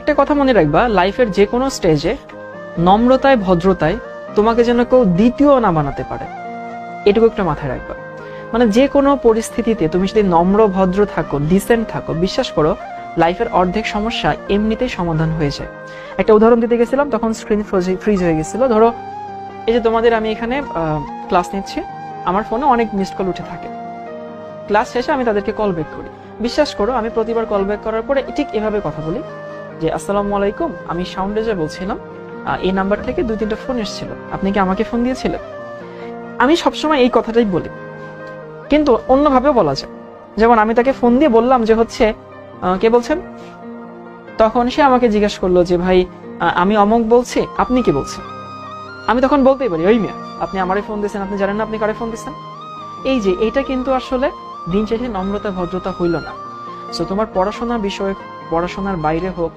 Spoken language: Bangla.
একটা কথা মনে রাখবা লাইফের যে কোনো স্টেজে নম্রতায়, ভদ্রতায় তোমাকে যেন কেউ দ্বিতীয় না বানাতে পারে। এটুকু একটা মাথায় রাখবা। মানে যে কোনো পরিস্থিতিতে তুমি যদি নম্র, ভদ্র থাকো ডিসেন্ট থাকো, বিশ্বাস করো লাইফের অর্ধেক সমস্যা এমনিতেই সমাধান হয়ে যায়। একটা উদাহরণ দিতে গেছিলাম, তখন স্ক্রিন ফ্রিজ হয়ে গেছিল। ধরো, এই যে তোমাদের আমি এখানে ক্লাস নিচ্ছি, আমার ফোনে অনেক মিসড কল উঠে থাকে। ক্লাস শেষে আমি তাদেরকে কল ব্যাক করি। বিশ্বাস করো, আমি প্রতিবার কল ব্যাক করার পরে ঠিক এভাবে কথা বলি। যে, আসসালামু আলাইকুম, আমি সাউন্ডেজে বলছিলাম এই নাম্বার থেকে দুই, তিনটা ফোন এসেছিল। আপনি কি আমাকে ফোন দিয়েছিলেন? আমি সবসময় এই কথাটাই বলি। কিন্তু অন্যভাবেও বলা যায়, যেমন আমি তাকে ফোন দিয়ে বললাম যে হচ্ছে কে বলছেন? তখন সে আমাকে জিজ্ঞেস করল যে, ভাই আমি অমক বলছি, আপনি কি বলছেন? আমি তখন বলতেই পারি, ওই মিয়া, আপনি আমারে ফোন দিয়েছেন, আপনি জানেন না আপনি কারে ফোন দিয়েছেন? এই যে এটা কিন্তু আসলে দিন শেষে নম্রতা, ভদ্রতা হইল না। তোমার পড়াশোনার বিষয়ে, পড়াশোনার বাইরে হোক